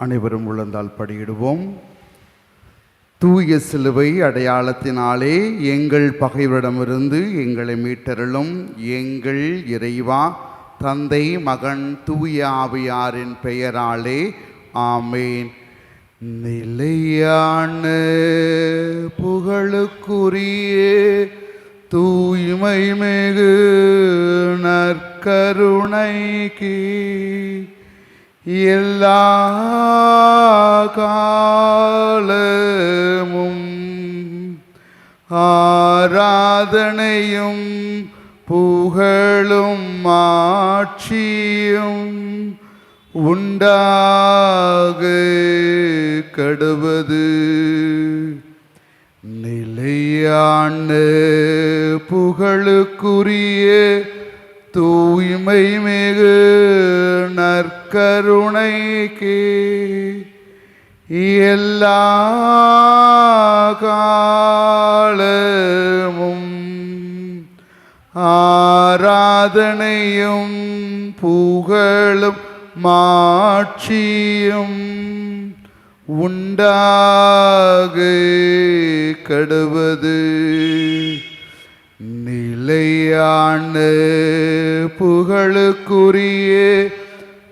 அனைவரும் உழந்தால் படியிடுவோம். தூய சிலுவை அடையாளத்தினாலே எங்கள் பகைவரிடமிருந்து எங்களை மீட்டருளும். எங்கள் இறைவா தந்தை மகன் தூய ஆவியாரின் பெயராலே ஆமேன். நிலையான புகழுக்குரிய தூய்மை மிகு நற்கருணைக்கு எல்லா காலமும் ஆராதனையும் புகழும் ஆட்சியும் உண்டாக கடுவது. நிலையான புகழுக்குரிய தூய்மை கருணைக்கு எல்லா காலமும் ஆராதனையும் புகழும் மாட்சியும் உண்டாக கடுவது. நிலையான புகழுக்குரிய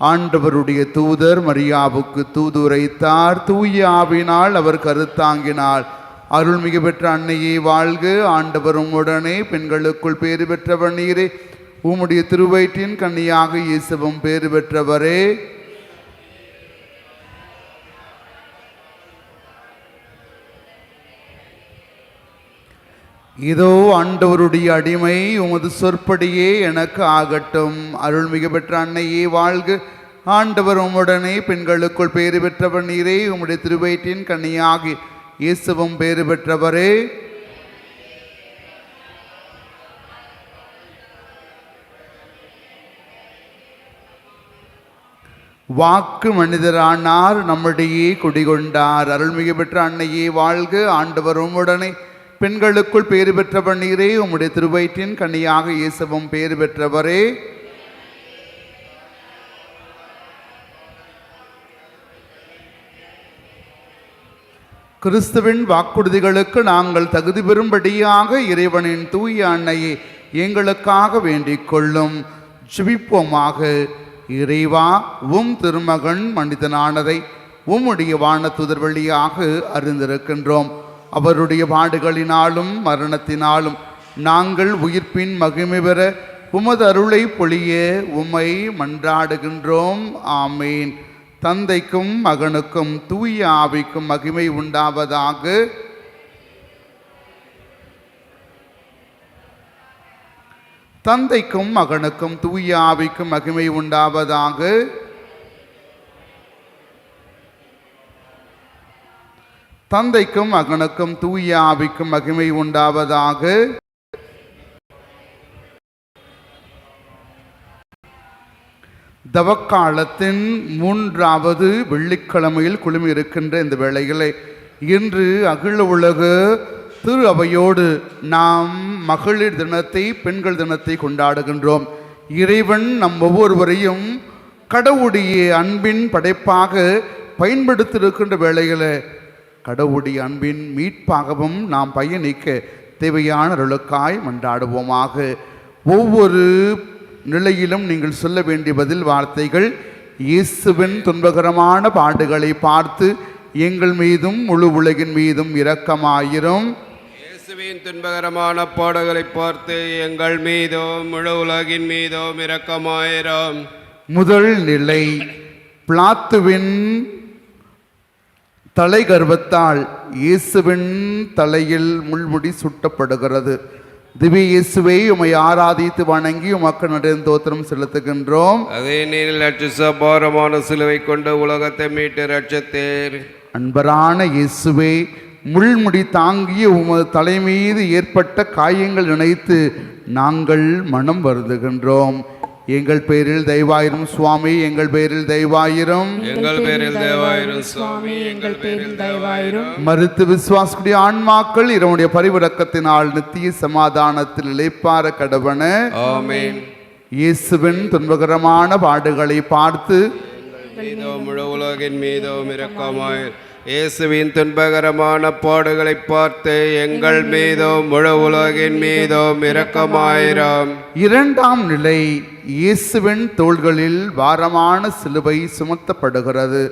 ஆண்டவருடைய தூதர் மரியாவுக்கு தூதுரைத்தார். தூய ஆவினால் அவர் கருத்தாங்கினார். அருள்மிகு பெற்ற அன்னையே வாழ்க. ஆண்டவரும் உடனே பெண்களுக்குள் பேறு பெற்றவர் நீரே. உம்முடைய திருவயிற்றின் கன்னியாக இயேசுவும் பேறு பெற்றவரே. இதோ ஆண்டவருடைய அடிமை உமது சொற்படியே எனக்கு ஆகட்டும். அருள்மிகு பெற்ற அன்னையே வாழ்க. ஆண்டவர் உம்முடனே பெண்களுக்குள் பேறு பெற்றவர் நீரே உம்முடைய திருவயிற்றின் கண்ணியாகி இயேசுவும் பேறு பெற்றவரே. வாக்கு மனிதரானார் நம்மிடையே குடிகொண்டார். அருள்மிகு பெற்ற அன்னையே வாழ்க. ஆண்டவர் உம்முடனே பெண்களுக்குள் பேறு பெற்றவர் நீரே உம்முடைய திருவயிற்றின் கனியாக இயேசுவும் பேறு பெற்றவரே. கிறிஸ்துவின் வாக்குறுதிகளுக்கு நாங்கள் தகுதி பெறும்படியாக இறைவனின் தூய அன்னையை எங்களுக்காக வேண்டிக் கொள்ளும். ஜிபிப்போமாக. இறைவா உம் திருமகன் மனிதனானதை உம்முடைய வானத்துதர் வழியாக அறிந்திருக்கின்றோம். அவருடைய பாடுகளினாலும் மரணத்தினாலும் நாங்கள் உயிர்ப்பின் மகிமை பெற உமது அருளை பொழிய உமை மன்றாடுகின்றோம். ஆமேன். தந்தைக்கும் மகனுக்கும் தூய ஆவிக்கும் மகிமை உண்டாவதாக. தந்தைக்கும் மகனுக்கும் தூய ஆவிக்கும் மகிமை உண்டாவதாக. தந்தைக்கும் மகனுக்கும் தூய ஆவிக்கும் மகிமை உண்டாவதாக. தவக்காலத்தின் மூன்றாவது வெள்ளிக்கிழமையில் குழுமி இருக்கின்ற இந்த வேளைகளை இன்று அகில உலக திரு அவையோடு நாம் மகளிர் தினத்தை பெண்கள் தினத்தை கொண்டாடுகின்றோம். இறைவன் நம் ஒவ்வொருவரையும் கடவுடைய அன்பின் படைப்பாக பயன்படுத்தியிருக்கின்ற வேளையில் கடவுளுடைய அன்பின் மீட்பாகவும் நாம் பயணிக்க தேவையான அருளுக்காய் மன்றாடுவோமாக. ஒவ்வொரு நிலையிலும் நீங்கள் சொல்ல வேண்டிய பதில் வார்த்தைகள் இயேசுவின் துன்பகரமான பாடுகளை பார்த்து எங்கள் மீதும் முழு உலகின் மீதும் இரக்கமாயிரும். இயேசுவின் துன்பகரமான பாடுகளை பார்த்து எங்கள் மீதும் முழு உலகின் மீதும் இரக்கமாயிரம். முதல் நிலை பிளாத்துவின் தலை கர்வத்தால் இயேசுவின் தலையில் முள்முடி சுட்டப்படுகிறது. திவ்ய இயேசுவை உமை ஆராதித்து வணங்கி உமக்கு நடுந் தோத்திரம் செலுத்துகின்றோம். அதே நீரில் அச்சுச பாரமான சிலுவை கொண்டு உலகத்தை மீட்டு ரட்சத்தேர் அன்பரான இயேசுவே முள்முடி தாங்கிய உமது தலைமீது ஏற்பட்ட காயங்கள் நினைத்து நாங்கள் மனம் வருந்துகின்றோம். எங்கள் பேரில் தெய்வாயிரும் சுவாமி எங்கள் பேரில் தெய்வாயிரும். எங்கள் பேரில் தேவாயிரும் சுவாமி எங்கள் பேரில் தேவாயிரும் மருத்து விசுவாசக்கூடிய ஆன்மாக்கள் இரவுடைய பரிவிறக்கத்தினால் நித்திய சமாதானத்தில் இளைப்பார கடவன. ஆமென். இயேசுவின் துன்பகரமான பாடுகளை பார்த்து மீதோ முழு உலகின் மீதோ இரக்கமாய் இயேசுவின் துன்பகரமான பாடுகளை பார்த்து எங்கள் மீதோ முழு உலகின் மீதோ இரக்கமாயிரம். இரண்டாம் நிலை இயேசுவின் தோள்களில் பாரமான சிலுவை சுமத்தப்படுகிறது.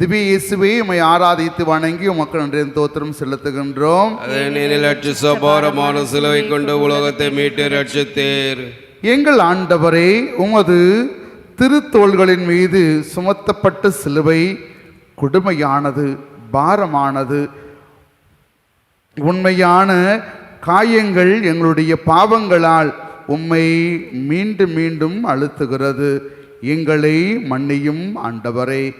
திவ்ய இயேசுவே உம்மை ஆராதித்து வணங்கி உமக்கு நன்றி தோத்திரம் செலுத்துகின்றோம். அதை நிலற்று சபாரமான சிலுவை கொண்டு உலகத்தை மீட்டு ரட்சித்தீர் எங்கள் ஆண்டவரே உமது திருத்தோள்களின் மீது சுமத்தப்பட்ட சிலுவை கொடுமையானது பாரமானது. உண்மையான காயங்கள் எங்களுடைய பாவங்களால் உம்மை மீண்டும் மீண்டும் அழுத்துகிறது. எங்களை மன்னியும் ஆண்டவரே.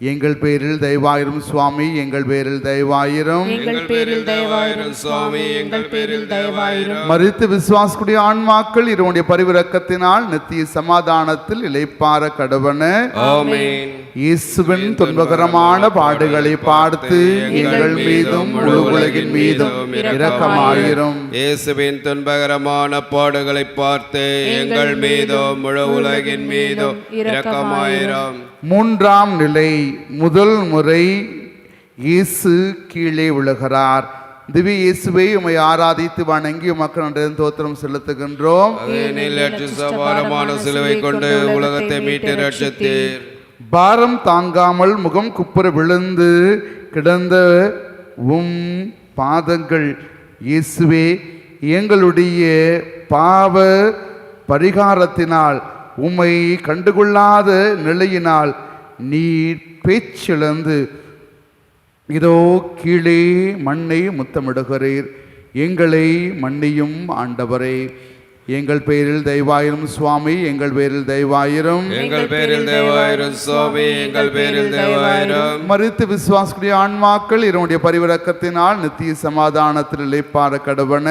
எங்கள் பேரில் தயவாயிரும் சுவாமி எங்கள் பேரில் தயவாயிரும். எங்கள் பேரில் தயவாயிரும் சுவாமி எங்கள் பேரில் தயவாயிரும். மறித்து விசுவாசக்கூடிய ஆன்மாக்கள் இதனுடைய பரிவிறக்கத்தினால் நித்திய சமாதானத்தில் இளைப்பார கடவன. ஆமென். இயேசுவின் துன்பகரமான பாடுகளை பார்த்து எங்கள் மீதும் முழு உலகின் மீதும் இரக்கமாயிரும் இயேசுவின் துன்பகரமான பாடுகளை பார்த்து எங்கள் மீதோ முழு உலகின் மீதோ இரக்கமாயிரம் மூன்றாம் நிலை முதல் முறை இயேசு கீழே விழுகிறார். திவ்ய இயேசுவை உமை ஆராதித்து வணங்கி உமக்கு நன்றி தோத்திரம் செலுத்துகின்றோம். சபாரமான சிலுவை கொண்டு உலகத்தை மீட்டு ரட்சித்தீர். பாரம் தாங்காமல் முகம் குப்புற விழுந்து கிடந்த உம் பாதங்கள் இயேசுவே எங்களுடைய பாவ பரிகாரத்தினால் உம்மை கண்டுகொள்ளாத நிலையினால் நீர் பேச்சிழந்து இதோ கீழே மண்ணை முத்தமிடுகிறீர். எங்களை மன்னியும் ஆண்டவரே. எங்கள் பேரில் தெய்வாயிரும் சுவாமி எங்கள் பேரில் தெய்வாயிரும். எங்கள் பேரில் தேவாயிரம் சுவாமி எங்கள் பேரில் தேவாயிரம் மறுத்து விசுவாசக்கூடிய ஆன்மாக்கள் இதனுடைய பரிவிறக்கத்தினால் நித்திய சமாதானத்தில் இழைப்பார கடவன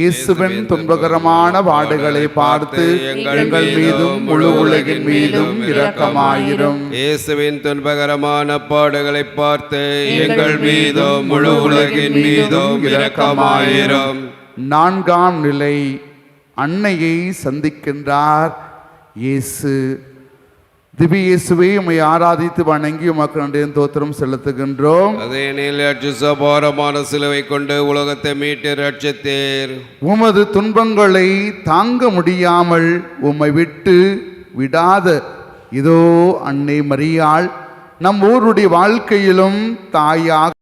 இயேசுவின் துன்பகரமான பாடுகளை பார்த்து எங்கள் மீதும் முழு உலகின் மீதும் இரக்கமாயிரும். இயேசுவின் துன்பகரமான பாடுகளை பார்த்து எங்கள் மீதும் முழு உலகின் மீதும் இரக்கமாயிரும். நான்காம் நிலை அன்னையை சந்திக்கின்றார் இயேசு. திவ்ய இயேசுவை உம்மை ஆராதித்து வணங்கி உமக்கு நன்றி தோத்திரம் செலுத்துகின்றோம். அதே நீலற்று சபாரமான சிலுவை கொண்டு உலகத்தை மீட்டு ரட்சித்தீர் உமது துன்பங்களை தாங்க முடியாமல் உம்மை விட்டு விடாத. இதோ அன்னை மரியாள் நம் ஊருடைய வாழ்க்கையிலும் தாயாக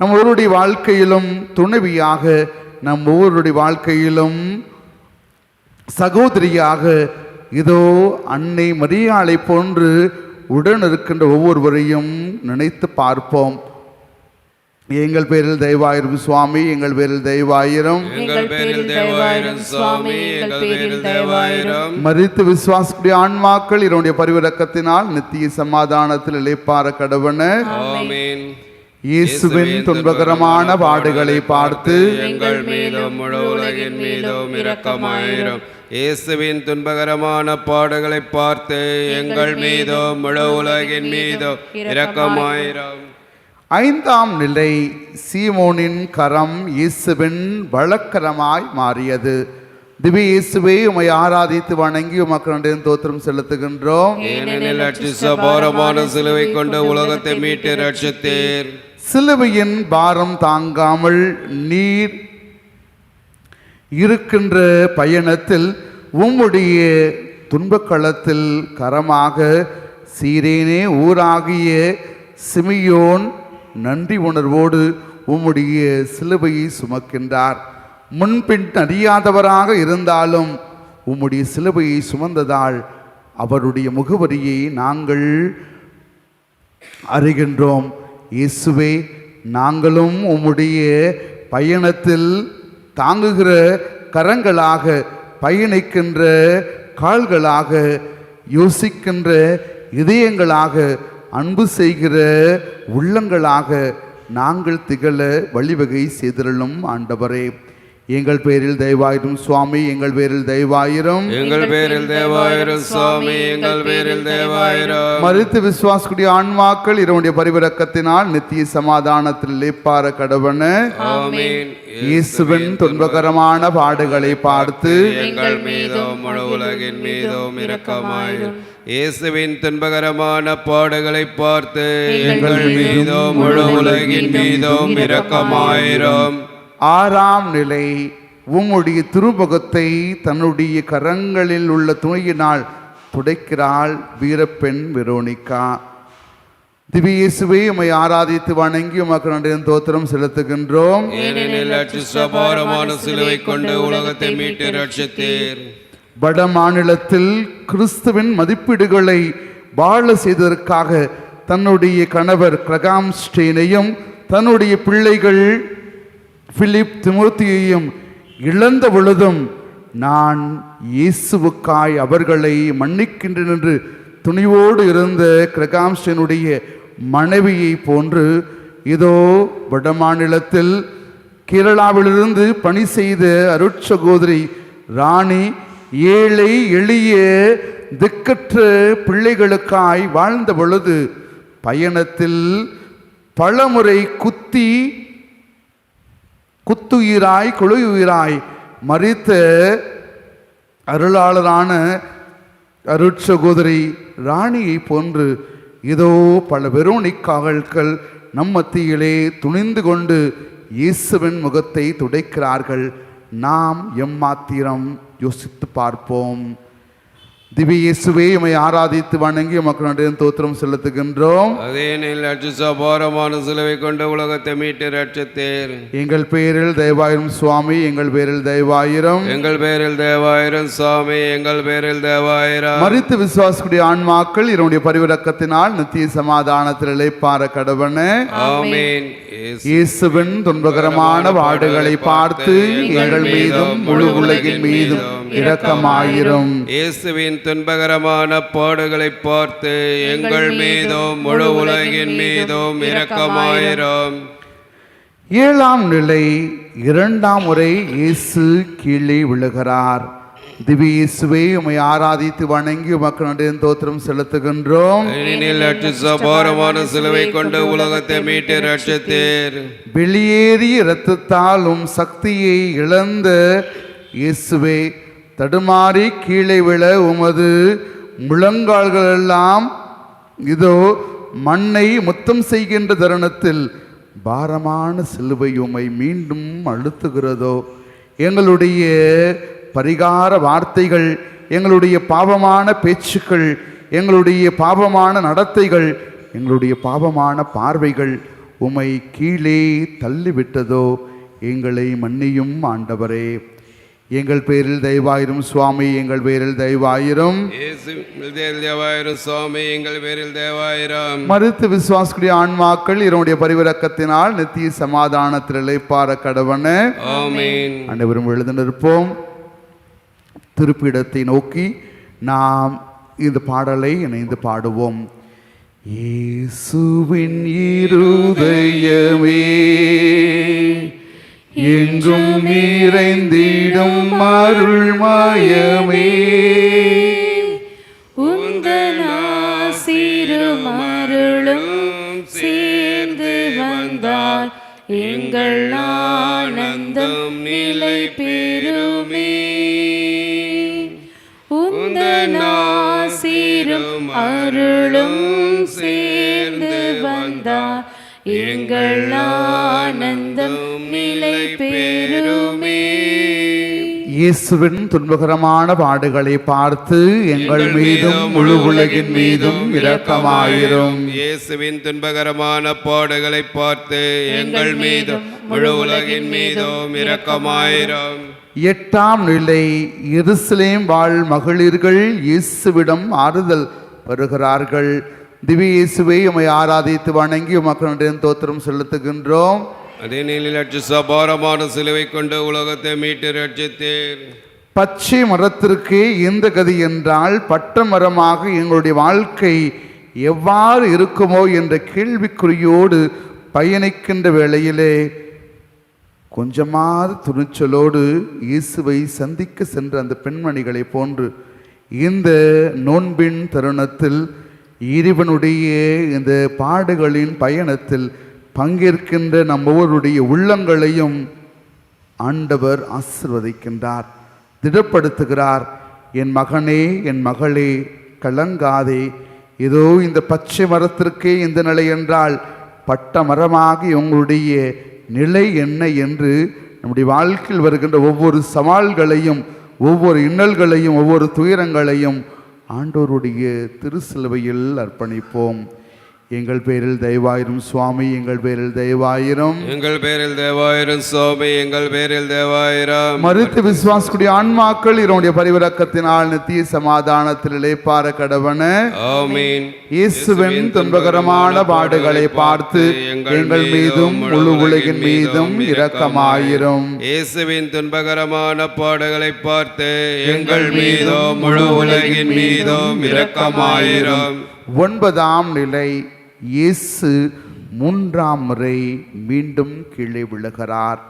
நம் ஊருடைய வாழ்க்கையிலும் துணைவியாக நம் ஊருடைய வாழ்க்கையிலும் சகோதரியாக இதோ அன்னை மரியாளை போன்று உடன் இருக்கின்ற ஒவ்வொருவரையும் நினைத்து பார்ப்போம். எங்கள் பேரில் தெய்வாயிரும் சுவாமி எங்கள் பேரில் தெய்வாயிரம். எங்கள் பேரில் தேவாயிரம் சுவாமி எங்கள் பேரில் தேவாயிரம் மறித்து விசுவாசக்கூடிய ஆன்மாக்கள் இதனுடைய பரிவிறக்கத்தினால் நித்திய சமாதானத்தில் இளைப்பார கடவன ஆமீன். இயேசுவின் துன்பகரமான பாடுகளை பார்த்து எங்கள் மீதும் முழு உலகின் மீதும் இரக்கமாயிரும். இயேசுவின் துன்பகரமான பாடுகளை பார்த்து எங்கள் மீதும் முழு உலகின் மீதும் இரக்கமாயிரும். ஐந்தாம் நிலை சீமோனின் கரம் இயேசுவின் வழக்கரமாய் மாறியது. திவ்ய இயேசுவை உமை ஆராதித்து வணங்கி உமக்கு தோத்திரம் செலுத்துகின்றோம். ஏனெனில் சபாரமான சிலுவை கொண்டு உலகத்தை மீட்டு ரட்சித்தீர் சிலுவையின் பாரம் தாங்காமல் நீர் இருக்கின்ற பயணத்தில் உம்முடைய துன்பக்களத்தில் கரமாக சீரேனே ஊராகிய சிமியோன் நன்றி உணர்வோடு உம்முடைய சிலுவையை சுமக்கின்றார். முன்பின் அறியாதவராக இருந்தாலும் உம்முடைய சிலுவையை சுமந்ததால் அவருடைய முகவரியை நாங்கள் அறிகின்றோம். இயேசுவே நாங்களும் உம்முடைய பயணத்தில் தாங்குகிற கரங்களாக பயணிக்கின்ற கால்களாக யோசிக்கின்ற இதயங்களாக அன்பு செய்கிற உள்ளங்களாக நாங்கள் திகழ வழிவகை செய்திருளும் ஆண்டவரே. எங்கள் பேரில் தயவாயிரும் சுவாமி எங்கள் பேரில் தயவாயிரும். எங்கள் பேரில் தேவாயிரம் சுவாமி எங்கள் பேரில் தேவாயிரம் மறுத்து விசுவாசக்கூடிய ஆன்மாக்கள் இரவுடைய பரிவிறக்கத்தினால் நித்திய சமாதானத்தில் இளைப்பார கடவன ஆமீன். இயேசுவின் துன்பகரமான பாடுகளை பார்த்து எங்கள் மீதும் முழு உலகின் மீதும் இரக்கமாயிரும். இயேசுவின் துன்பகரமான பாடுகளை பார்த்து எங்கள் மீதும் முழு உலகின் மீதும் இரக்கமாயிரும். ஆறாம் நிலை உம்முடைய திருமுகத்தை தன்னுடைய கரங்களில் உள்ள துணையினால் துடைக்கிறாள் வீரப்பெண் வெரோனிகா. திவ்யேசுவை உம்மை ஆராதித்து வணங்கி உமக்கு நன்றியின் தோத்திரம் செலுத்துகின்றோம். சிலுவை கொண்டு உலகத்தை மீட்டு ரட்சித்தீர் வட மாநிலத்தில் கிறிஸ்துவின் மதிப்பீடுகளை வாழ செய்ததற்காக தன்னுடைய கணவர் கிரகாம் ஸ்டெயினையும் தன்னுடைய பிள்ளைகள் பிலிப் திமுத்தியையும் இழந்த பொழுதும் நான் இயேசுவுக்காய் அவர்களை மன்னிக்கின்றேன் என்று துணிவோடு இருந்த கிரகாம்ஸ்டனுடைய மனைவியை போன்று இதோ வடமாநிலத்தில் கேரளாவிலிருந்து பணி செய்த அருட்சகோதரி ராணி ஏழை எளிய திக்கற்ற பிள்ளைகளுக்காய் வாழ்ந்த பொழுது பயணத்தில் பலமுறை குத்தி குத்துயிராய் குழுயுயிராய் மறித்த அருளாளரான அருட்சகோதரி ராணியை போன்று இதோ பல வெரோனிக்காகல்கள் நம் மத்தியிலே துணிந்து கொண்டு இயேசுவின் முகத்தை துடைக்கிறார்கள். நாம் எம்மாத்திரம் யோசித்து பார்ப்போம். திவ்ய இயேசுவே உம்மை ஆராதித்து வணங்கி உமக்கு நன்றியின் தோத்திரம் செலுத்துகின்றோம். அதே நில் அச்சுசபாரமான சிலுவை கொண்டு உலகத்தை மீட்டு ரட்சித்தீர் எங்கள் பேரில் தயவாயிரும் சுவாமி எங்கள் பேரில் தயவாயிரும். எங்கள் பேரில் தேவாயிரம் சுவாமி எங்கள் பேரில் தேவாயிரம் மறித்து விசுவாசக்கூடிய ஆன்மாக்கள் இதனுடைய பரிவிறக்கத்தினால் நித்திய சமாதானத்தில் இளைப்பார கடவன ஆமீன். இயேசுவின் துன்பகரமான வாடுகளை பார்த்து எங்கள் மீதும் முழு உலகின் மீதும் இரக்கமாயிரும். இயேசுவின் துன்பகரமான பாடுகளை பார்த்து எங்கள் மீதும் முழு உலகின் மீதும் இரக்கமாயிரும். ஏழாம் நிலை இரண்டாம் முறை இயேசு கீழே விழுகிறார். திவ்ய இயேசுவே உம்மை ஆராதித்து வணங்கி உமக்கு நன்றியின் தோத்திரம் செலுத்துகின்றோம். அச்சுசபாரமான சிலுவை கொண்டு உலகத்தை மீட்டு ரட்சித்தீர் வெளியேறிய இரத்தத்தால் உம் சக்தியை இழந்த இயேசுவே தடுமாறி கீழே விழ உமது முழங்கால்களெல்லாம் இதோ மண்ணை முத்தம் செய்கின்ற தருணத்தில் பாரமான சிலுவை உமை மீண்டும் அழுத்துகிறதோ. எங்களுடைய பரிகார வார்த்தைகள் எங்களுடைய பாவமான பேச்சுக்கள் எங்களுடைய பாவமான நடத்தைகள் எங்களுடைய பாவமான பார்வைகள் உமை கீழே தள்ளிவிட்டதோ. எங்களை மன்னியும் ஆண்டவரே எங்கள் பேரில் தயவாயிரும் சுவாமி எங்கள் பேரில் தயவாயிரும். சுவாமி எங்கள் பேரில் தேவாயிரம் மறுத்து விசுவாசக்கூடிய ஆன்மாக்கள் இதனுடைய பரிவிறக்கத்தினால் நித்திய சமாதானத்தில் இளைப்பார கடவன அனைவரும் எழுந்து நிற்போம் திருப்பிடத்தை நோக்கி நாம் இந்த பாடலை இணைந்து பாடுவோம். இயேசுவின் இருதயமே எங்கும் நிறைந்திடும் அருள்மயமே. உந்தனாசிரும் அருளும் சேர்ந்து வந்தால் எங்கள் ஆனந்தம் நிலை பெறுமே. உந்தனாசிரும் அருளும் சேர்ந்து வந்தால் எங்கள் ஆனந்தம் நிலை இயேசுவின் துன்பகரமான பாடுகளை பார்த்து எங்கள் மீதும் முழு உலகின் மீதும் இரக்கமாயிரும். இயேசுவின் துன்பகரமான பாடுகளை பார்த்து எங்கள் மீதும் முழு உலகின் மீதும் இரக்கமாயிரும். எட்டாம் நிலை எருசலேம் வாழ் மகளிர்கள் இயேசுவிடம் ஆறுதல் பெறுகிறார்கள். திவ்ய இயேசுவை உம்மை ஆராதித்து வணங்கி உமக்கு நன்றியின் தோத்திரம் செலுத்துகின்றோம். அதே நிலையில் அச்சு சபாரமான சிலுவை கொண்டு உலகத்தை மீட்டு ரட்சித்தீர் பச்சை மரத்திற்கு எந்த கதி என்றால் பட்ட மரமாக எங்களுடைய வாழ்க்கை எவ்வாறு இருக்குமோ என்ற கேள்விக்குறியோடு பயணிக்கின்ற வேளையிலே கொஞ்சமாவது துணிச்சலோடு இயேசுவை சந்திக்க சென்ற அந்த பெண்மணிகளைப் போன்று இந்த நோன்பின் தருணத்தில் இறைவனுடைய இந்த பாடுகளின் பயணத்தில் பங்கேற்கின்ற நம் ஒவ்வொருடைய உள்ளங்களையும் ஆண்டவர் ஆசிர்வதிக்கின்றார் திடப்படுத்துகிறார். என் மகனே என் மகளே கலங்காதே. ஏதோ இந்த பச்சை மரத்திற்கே இந்த நிலை என்றால் பட்ட மரமாகி உங்களுடைய நிலை என்ன என்று நம்முடைய வாழ்க்கையில் வருகின்ற ஒவ்வொரு சவால்களையும் ஒவ்வொரு இன்னல்களையும் ஒவ்வொரு துயரங்களையும் ஆண்டோருடைய திருச்சிலுவையில் அர்ப்பணிப்போம். எங்கள் பேரில் தயவாயிரும் சுவாமி எங்கள் பேரில் தயவாயிரும். எங்கள் பேரில் தேவாயிரம் சுவாமி எங்கள் பேரில் தேவாயிரம் மறுத்து விசுவாசக்கூடிய ஆன்மாக்கள் இதனுடைய பரிவிறக்கத்தினால் நித்திய சமாதானத்தில் இளைப்பார கடவன. ஆமீன். இயேசுவின் துன்பகரமான பாடுகளை பார்த்து எங்கள் மீதும் முழு உலகின் மீதும் இரக்கமாயிரும். இயேசுவின் துன்பகரமான பாடுகளை பார்த்து எங்கள் மீதும் முழு உலகின் மீதும் இரக்கமாயிரம். ஒன்பதாம் நிலை. இயேசு மூன்றாம் முறை மீண்டும் கீழே விழுகிறார்.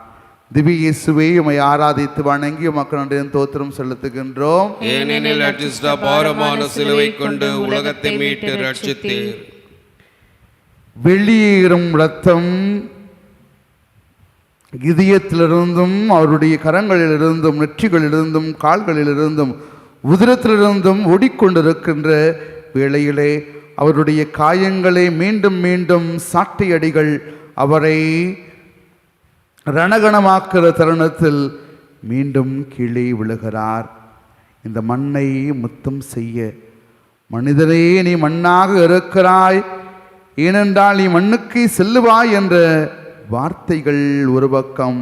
திவ்ய இயேசுவை உமை ஆராதித்து வணங்கி நன்றியின் தோத்திரம் செலுத்துகின்றோம். ஏனெனில் அச்சிஷ்ட பாரமான சிலுவை கொண்டு உலகத்தை மீட்டு ரட்சித்தீர். வெளியேறும் ரத்தம் இதயத்திலிருந்தும் அவருடைய கரங்களிலிருந்தும் நெற்றிகளிலிருந்தும் கால்களிலிருந்தும் உதிரத்திலிருந்தும் ஓடிக்கொண்டிருக்கின்ற வேளையிலே அவருடைய காயங்களை மீண்டும் மீண்டும் சாட்டையடிகள் அவரை ரணகணமாக்கிற தருணத்தில் மீண்டும் கீழே விழுகிறார். இந்த மண்ணை முத்தம் செய்ய மனிதனே நீ மண்ணாக இருக்கிறாய். ஏனென்றால் நீ மண்ணுக்கு செல்லுவாய் என்ற வார்த்தைகள் ஒரு பக்கம்.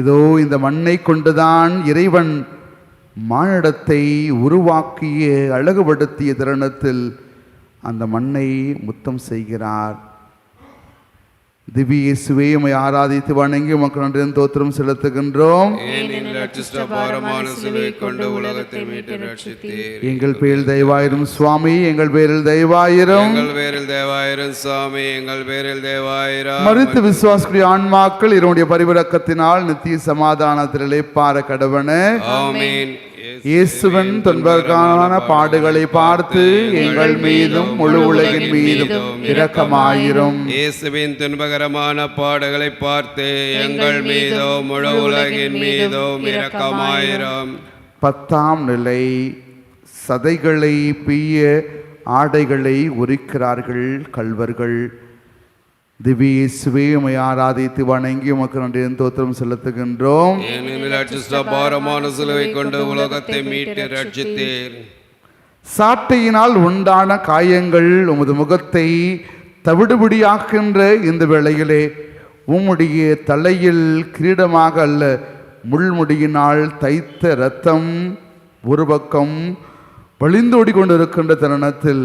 இதோ இந்த மண்ணை கொண்டுதான் இறைவன் மானிடத்தை உருவாக்கிய அழகுபடுத்திய தருணத்தில் அந்த மண்ணை முத்தம் செய்கிறார். திவ்ய இயேசுவே உம்மை ஆராதித்து வணங்கி உமக்கு நன்றியின் தோத்திரம் செலுத்துகின்றோம். எங்கள் பேரில் தயவாயிரும் சுவாமி எங்கள் பேரில் தயவாயிரும். எங்கள் பேரில் தேவாயிரம் சுவாமி எங்கள் பேரில் தேவாயிரம் மறுத்து விசுவாசக்கூடிய ஆன்மாக்கள் இதனுடைய பரிவிறக்கத்தினால் நித்திய சமாதானத்திலே பார கடவன இயேசுவன் தொன்பர்கான பாடுகளை பார்த்து எங்கள் மீதும் முழு உலகின் மீதும் இரக்கமாயிரும். இயேசுவின் துன்பகரமான பாடுகளை பார்த்து எங்கள் மீதும் முழு உலகின் மீதும் இரக்கமாயிரம். பத்தாம் நிலை சதைகளை பிய்ய ஆடைகளை உரிக்கிறார்கள் கல்வர்கள் திவ்ய இயேசுவே உம்மை ஆராதித்து வணங்கி உமக்கு நன்றியின் தோத்திரம் செலுத்துகின்றோம். பாரமான சிலுவை கொண்டு உலகத்தை மீட்டு ரட்சித்தீர் சாட்டையினால் உண்டான காயங்கள் உமது முகத்தை தவிடுபடியாக்கின்ற இந்த வேளையிலே உம்முடைய தலையில் கிரீடமாக அல்ல முள்முடியினால் தைத்த இரத்தம் ஒரு பக்கம் வழிந்தோடி கொண்டிருக்கின்ற தருணத்தில்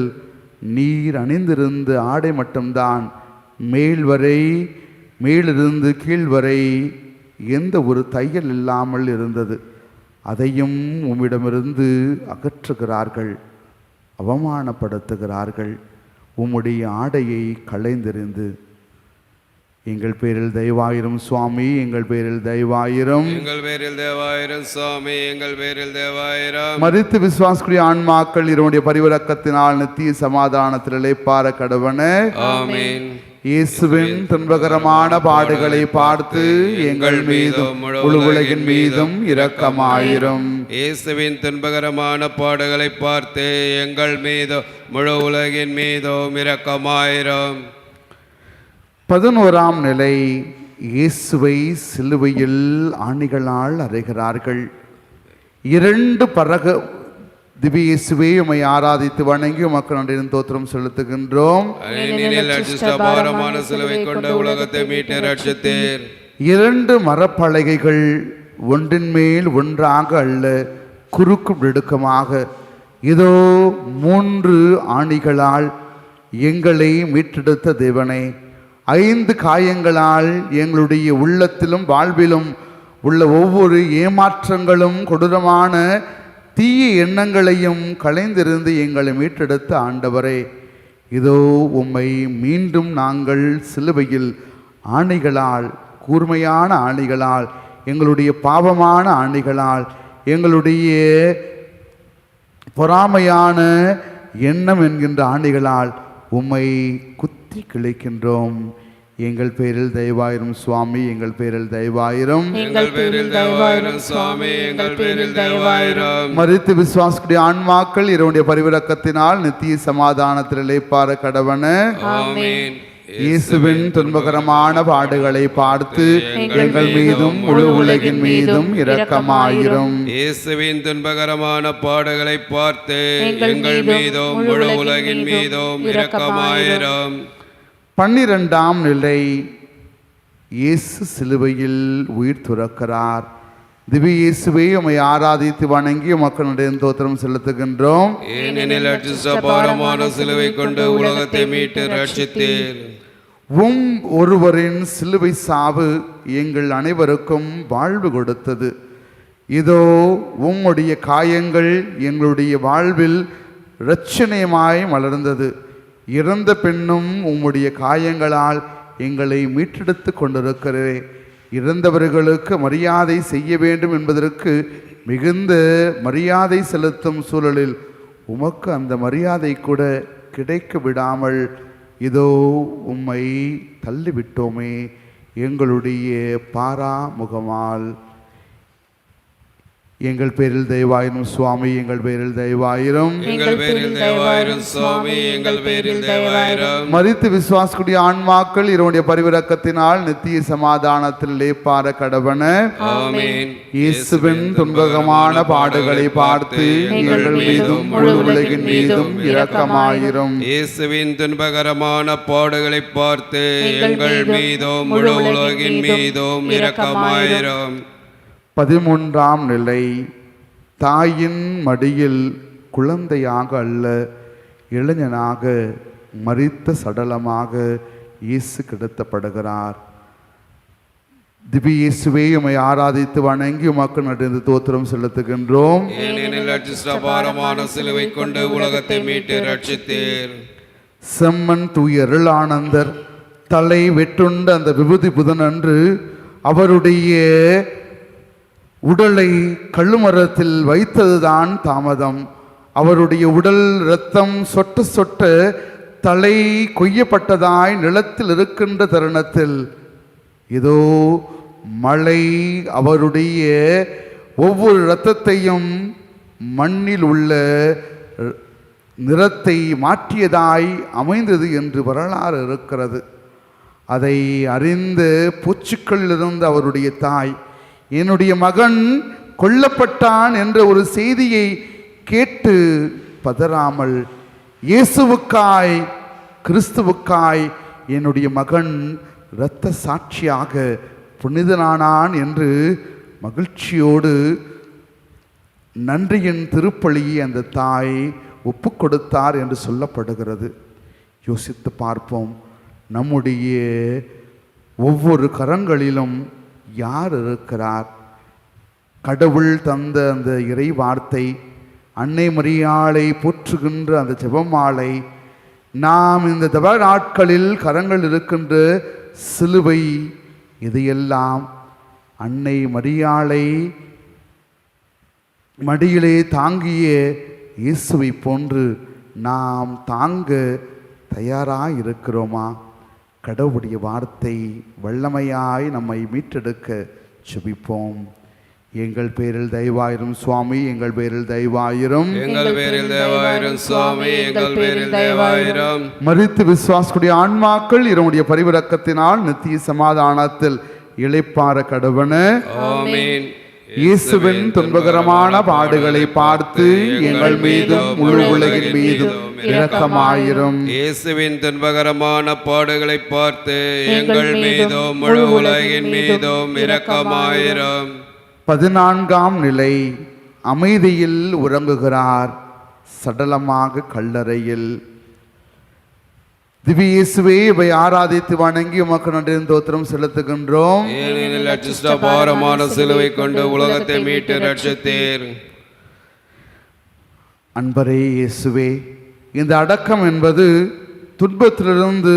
நீர் அணிந்திருந்த ஆடை மட்டும்தான் மேல் வரை மேலிருந்து கீழ் வரை எந்த ஒரு தையல் இல்லாமல் இருந்தது. அதையும் உம்மிடமிருந்து அகற்றுகிறார்கள் அவமானப்படுத்துகிறார்கள். உம்முடைய ஆடையை களைந்தெறிந்து எங்கள் பேரில் தயவாயிரும் சுவாமி எங்கள் பேரில் தயவாயிரும். எங்கள் பேரில் தேவாயிரம் சுவாமி எங்கள் பேரில் தேவாயிரம் மறித்து விசுவாசக்கூடிய ஆன்மாக்கள் இதனுடைய பரிவிறக்கத்தினால் நித்திய சமாதானத்தில் இளைப்பார கடவன ஆமீன். இயேசுவின் துன்பகரமான பாடுகளை பார்த்து எங்கள் மீதும் முழு உலகின் மீதும் இரக்கமாயிரும். இயேசுவின் துன்பகரமான பாடுகளை பார்த்து எங்கள் மீதும் முழு உலகின் மீதும் இரக்கமாயிரம். பதினோராம் நிலை இயேசுவை சிலுவையில் ஆணிகளால் அறைகிறார்கள். இரண்டு பரக திவ்ய இயேசுவை உம்மை ஆராதித்து வணங்கி உமக்கு நன்றியின் தோத்திரம் செலுத்துகின்றோம். சிலுவை கொண்டு உலகத்தை மீட்டு இரண்டு மரப்பலகைகள் ஒன்றின் மேல் ஒன்றாக அல்ல குறுக்கு நெடுக்கமாக. இதோ மூன்று ஆணிகளால் எங்களை மீட்டெடுத்த தேவனே ஐந்து காயங்களால் எங்களுடைய உள்ளத்திலும் வாழ்விலும் உள்ள ஒவ்வொரு ஏமாற்றங்களும் கொடூரமான தீய எண்ணங்களையும் களைந்திருந்து எங்களை மீட்டெடுத்த ஆண்டவரே இதோ உம்மை மீண்டும் நாங்கள் சிலுவையில் ஆணைகளால் கூர்மையான ஆணைகளால் எங்களுடைய பாவமான ஆணைகளால் எங்களுடைய பொறாமையான எண்ணம் என்கின்ற ஆணைகளால் உம்மை குத்தி கிளைக்கின்றோம் எங்கள் பேரில் தயவாயிரும் சுவாமி எங்கள் பேரில் தயவாயிரும். எங்கள் பேரில் தயவாயிரம் சுவாமி எங்கள் பேரில் தயவாயிரம். மறித்து விசுவாசக்கூடிய ஆன்மாக்கள் இவருடைய பரிவிறக்கத்தினால் நித்திய சமாதானத்தில் இளைப்பாற கடவன. ஆமென். இயேசுவின் துன்பகரமான பாடுகளை பார்த்து எங்கள் மீதும் முழு உலகின் மீதும் இரக்கமாயிரும். இயேசுவின் துன்பகரமான பாடுகளை பார்த்து எங்கள் மீதும் முழு உலகின் மீதும் இரக்கமாயிரம். பன்னிரெண்டாம் நிலை. இயேசு சிலுவையில் உயிர் துறக்கிறார். திவ்ய இயேசுவை உம்மை ஆராதித்து வணங்கி மக்களுடைய தோத்திரம் செலுத்துகின்றோம். ஏனெனில் சிலுவை கொண்டு உலகத்தை மீட்டு ரட்சித்தீர். உம் ஒருவரின் சிலுவை சாவு எங்கள் அனைவருக்கும் வாழ்வு கொடுத்தது. இதோ உம்முடைய காயங்கள் எங்களுடைய வாழ்வில் இரட்சணியமாய் மலர்ந்தது. இறந்த பெண்ணும் உம்முடைய காயங்களால் எங்களை மீட்டெடுத்து கொண்டிருக்கிறே இறந்தவர்களுக்கு மரியாதை செய்ய வேண்டும் என்பதற்கு மிகுந்த மரியாதை செலுத்தும் சூழலில் உமக்கு அந்த மரியாதை கூட கிடைக்க விடாமல் இதோ உம்மை தள்ளிவிட்டோமே எங்களுடைய பாராமுகமால் முகமால் எங்கள் பேரில் தயவாயிரும் சுவாமி எங்கள் பேரில் தயவாயிரும். எங்கள் பேரில் தயவாயிரம் சுவாமி எங்கள் பேரில் தயவாயிரம். மறித்து விசுவாசக்கூடிய ஆன்மாக்கள் இவருடைய பரிவிறக்கத்தினால் நித்திய சமாதானத்தில் லேப்பார கடவன. ஆமென். இயேசுவின் துன்பகமான பாடுகளை பார்த்து எங்கள் மீதும் முழு உலகின் மீதும் இரக்கமாயிரும். இயேசுவின் துன்பகரமான பாடுகளை பார்த்து எங்கள் மீதும் முழு உலகின் மீதும் இரக்கமாயிரம். பதிமூன்றாம் நிலை. தாயின் மடியில் குழந்தையாக அல்ல இளைஞனாக மரித்த சடலமாக இயேசு கிடத்தப்படுகிறார். திவ்ய இயேசுவே உம்மை ஆராதித்து வணங்கி உமக்கு நடந்து தோத்திரம் செலுத்துகின்றோம். ஏனெனில் அச்சிஷ்ட பாரமான சிலுவை கொண்டு உலகத்தை மீட்டு ரட்சித்தீர் செம்மன் தூய அருளானந்தர் தலை வெட்டுண்ட அந்த விபூதி புதனன்று அவருடைய உடலை கள்ளுமரத்தில் வைத்ததுதான் தாமதம். அவருடைய உடல் இரத்தம் சொட்டு சொட்டு தலை கொய்யப்பட்டதாய் நிலத்தில் இருக்கின்ற தருணத்தில் இதோ மழை அவருடைய ஒவ்வொரு இரத்தத்தையும் மண்ணில் உள்ள நிறத்தை மாற்றியதாய் அமைந்தது என்று வரலாறு இருக்கிறது. அதை அறிந்து பூச்சுக்களிலிருந்து அவருடைய தாய் என்னுடைய மகன் கொல்லப்பட்டான் என்ற ஒரு செய்தியை கேட்டு பதறாமல் இயேசுவுக்காய் கிறிஸ்துவுக்காய் என்னுடைய மகன் இரத்த சாட்சியாக புனிதனானான் என்று மகிழ்ச்சியோடு நன்றியின் திருப்பலியை அந்த தாய் ஒப்பு கொடுத்தார் என்று சொல்லப்படுகிறது. யோசித்து பார்ப்போம். நம்முடைய ஒவ்வொரு கரங்களிலும் யார் இருக்கிறார் கடவுள் தந்த அந்த இறை வார்த்தை அன்னை மரியாளை போற்றுகின்ற அந்த ஜெபமாலை நாம் இந்த தவ நாட்களில் கரங்கள் இருக்கின்ற சிலுவை இதையெல்லாம் அன்னை மரியாளை மடியிலே தாங்கிய இயேசுவை போன்று நாம் தாங்க தயாராக இருக்கிறோமா கடவுளுடைய வார்த்தை வல்லமையாய் நம்மை மீட்டெடுக்க செபிப்போம். எங்கள் பேரில் தயவாயிரும் சுவாமி எங்கள் பேரில் தயவாயிரும். எங்கள் பேரில் தேவாயிரம் சுவாமி எங்கள் பேரில் தேவாயிரம் மறித்து விசுவாசக்கூடிய ஆன்மாக்கள் இரவுடைய பரிவிறக்கத்தினால் நித்திய சமாதானத்தில் இளைப்பாற கடவன ஆமென். இயேசுவின் துன்பகரமான பாடுகளை பார்த்து எங்கள் மீதும் முழு உலகின் மீதும் இரக்கமாயிரும். இயேசுவின் துன்பகரமான பாடுகளை பார்த்து எங்கள் மீதும் முழு உலகின் மீதும் இரக்கமாயிரம். பதினான்காம் நிலை. அமைதியில் உறங்குகிறார். சடலமாக கல்லறையில். திவ்ய இயேசுவே இவை ஆராதித்து வணங்கி உமக்கு நன்றி தோத்திரம் செலுத்துகின்றோம். பாரமான சிலுவை கொண்டு உலகத்தை மீட்டு ரட்சித்தீர் அன்பரே இயேசுவே இந்த அடக்கம் என்பது துன்பத்திலிருந்து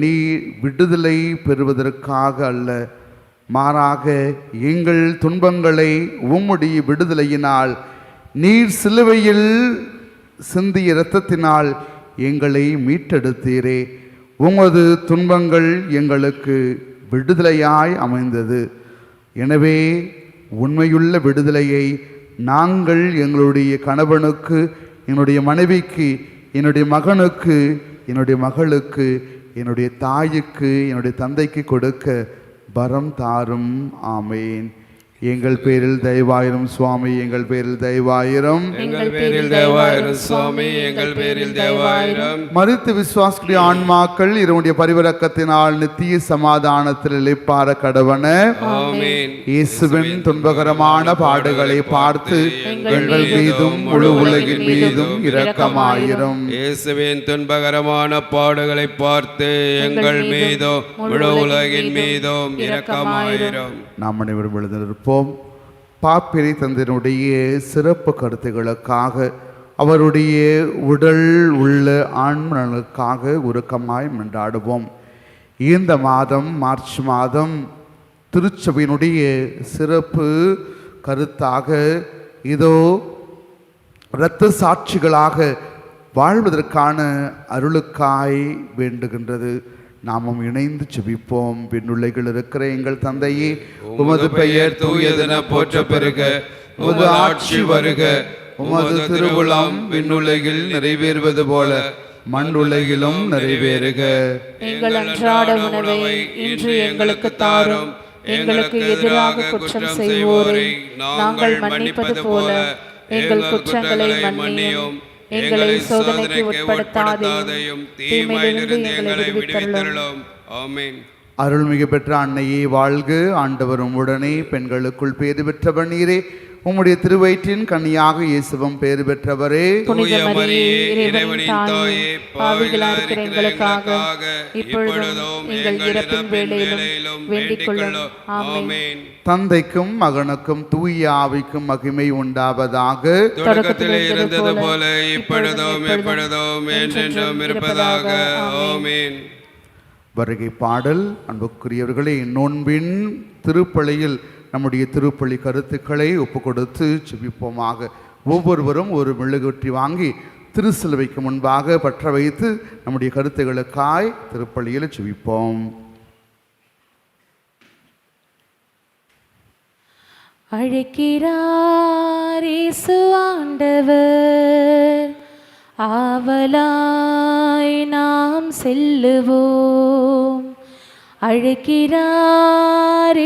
நீ விடுதலை பெறுவதற்காக அல்ல மாறாக எங்கள் துன்பங்களை உம்முடைய விடுதலையினால் நீர் சிலுவையில் சிந்திய இரத்தத்தினால் எங்களை மீட்டெடுத்தீரே. உமது துன்பங்கள் எங்களுக்கு விடுதலையாய் அமைந்தது. எனவே உண்மையுள்ள விடுதலையை நாங்கள் எங்களுடைய கணவனுக்கு என்னுடைய மனைவிக்கு என்னுடைய மகனுக்கு என்னுடைய மகளுக்கு என்னுடைய தாய்க்கு என்னுடைய தந்தைக்கு கொடுக்க வரம் தாரும். ஆமேன். எங்கள் பேரில் தயவாயிரும் சுவாமி எங்கள் பேரில் தயவாயிரும். எங்கள் பேரில் தேவாயிரம் சுவாமி எங்கள் பேரில் தேவாயிரம் மறுத்து விசுவாசக்கூடிய ஆன்மாக்கள் இதனுடைய பரிவரக்கத்தினால் நித்திய சமாதானத்தில் இழைப்பார கடவன. ஆமென். இயேசுவின் துன்பகரமான பாடுகளை பார்த்து எங்கள் மீதும் முழு உலகின் மீதும் இரக்கமாயிரும். இயேசுவின் துன்பகரமான பாடுகளை பார்த்து எங்கள் மீதும் முழு உலகின் மீதும் இரக்கமாயிரும். நாம் அனைவரும் எழுந்திருப்போம். பாப்பிரை தந்தனுடைய சிறப்பு கருத்துகளுக்காக அவருடைய உடல் உள்ள ஆண்மனலுக்காக உருக்கமாய் மன்றாடுவோம். இந்த மாதம் மார்ச் மாதம் திருச்சபையினுடைய சிறப்பு கருத்தாக இதோ இரத்த சாட்சிகளாக வாழ்வதற்கான அருளுக்காய் வேண்டுகின்றது. நாமும் இணைந்து செபிப்போம் விண்ணுள்ளைகள் இருக்கிற எங்கள் தந்தையே உமது பெயர் தூயதென போற்ற பெருக உமது ஆட்சி வருக. உமது திருவுளம் விண்ணுலகில் நிறைவேறுவது போல மண் உலகிலும் நிறைவேறுக. எங்கள் அன்றாட உணவை இன்று எங்களுக்கு தாரும். எங்களுக்கு எதிராக குற்றம் செய்வோரை நாங்கள் மன்னிப்பது போல எங்கள் குற்றங்களை மன்னியும். எங்களை சோதனைக்கு உட்படுத்தாதையும் தீமையிலிருந்து எங்களை விடுவித்தருளும். ஆமென். அருள்மிகு பெற்ற அன்னையே வாழ்க. ஆண்டவரும் உடனே பெண்களுக்குள் பேறு பெற்றவர் நீரே. உம்முடைய திருவயிற்றின் கன்னியாக இயேசுவம் பேறு பெற்றவரே. தந்தைக்கும் மகனுக்கும் தூய ஆவிக்கும் மகிமை உண்டாவதாக. தொடக்கத்திலே இருந்தது போல இப்பொழுதும் எப்பொழுதும் என்றென்றும் இருப்பதாக. ஆமென். வருகை பாடல் அன்புக்குரியவர்களே நோன்பின் திருப்பலியில் நம்முடைய திருப்பள்ளி கருத்துக்களை ஒப்பு கொடுத்து செபிப்போமாக ஒவ்வொருவரும் ஒரு மெழுகுற்றி வாங்கி திருச்சிலுவைக்கு முன்பாக பற்ற வைத்து நம்முடைய கருத்துக்களுக்காய் திருப்பள்ளியில் செபிப்போம் அழைக்கிறார் ஆண்டவர். ஆவலாய் நாம் செல்லுவோம். அழைக்கிறார்